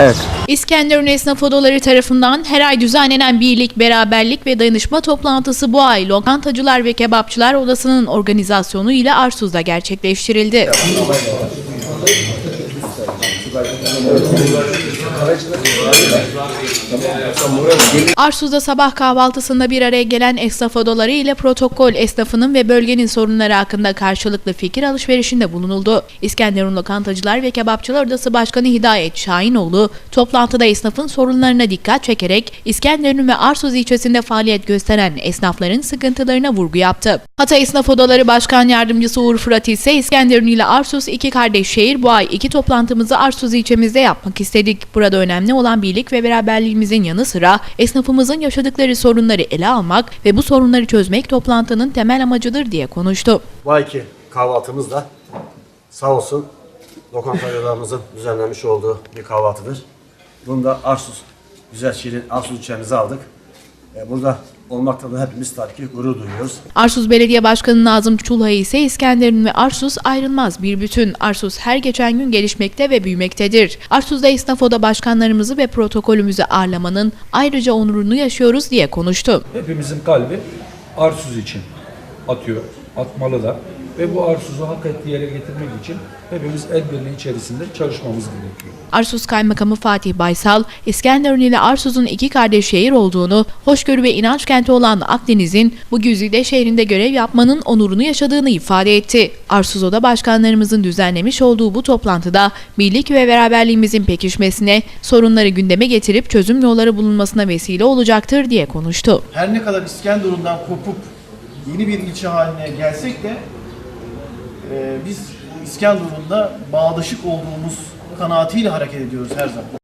Evet. İskenderun Esnaf Odaları tarafından her ay düzenlenen birlik, beraberlik ve dayanışma toplantısı bu ay Lokantacılar ve Kebapçılar Odası'nın organizasyonu ile Arsuz'da gerçekleştirildi. Arsuz'da sabah kahvaltısında bir araya gelen esnaf odaları ile protokol esnafının ve bölgenin sorunları hakkında karşılıklı fikir alışverişinde bulunuldu. İskenderun Lokantacılar ve Kebapçılar Odası Başkanı Hidayet Şahinoğlu toplantıda esnafın sorunlarına dikkat çekerek İskenderun ve Arsuz ilçesinde faaliyet gösteren esnafların sıkıntılarına vurgu yaptı. Hatay Esnaf Odaları Başkan Yardımcısı Uğur Fırat ise İskenderun ile Arsuz iki kardeş şehir bu ay iki toplantımızı Arsuz ilçemizde yapmak istedik. Burada önemli olan birlik ve beraberliğimizin yanı sıra esnafımızın yaşadıkları sorunları ele almak ve bu sorunları çözmek toplantının temel amacıdır diye konuştu. Bu ayki kahvaltımız da sağ olsun lokantacılarımızın düzenlemiş olduğu bir kahvaltıdır. Bunu da Arsus Güzel Şirin Arsus ilçemize aldık. E, Burada olmakta da hepimiz tabii ki gurur duyuyoruz. Arsuz Belediye Başkanı Nazım Çulhay ise İskenderun ve Arsuz ayrılmaz bir bütün. Arsuz her geçen gün gelişmekte ve büyümektedir. Arsuz'da esnaf oda başkanlarımızı ve protokolümüzü ağırlamanın ayrıca onurunu yaşıyoruz diye konuştu. Hepimizin kalbi Arsuz için atıyor, atmalı da. Ve bu Arsuz'u hak ettiği yere getirmek için hepimiz el birliği içerisinde çalışmamız gerekiyor. Arsuz Kaymakamı Fatih Baysal, İskenderun ile Arsuz'un iki kardeş şehir olduğunu, hoşgörü ve inanç kenti olan Akdeniz'in bu güzide şehrinde görev yapmanın onurunu yaşadığını ifade etti. Arsuz Oda başkanlarımızın düzenlemiş olduğu bu toplantıda birlik ve beraberliğimizin pekişmesine, sorunları gündeme getirip çözüm yolları bulunmasına vesile olacaktır diye konuştu. her ne kadar İskenderun'dan kopup yeni bir ilçe haline gelsek de biz İskenderun'da bağdaşık olduğumuz kanaatiyle hareket ediyoruz her zaman.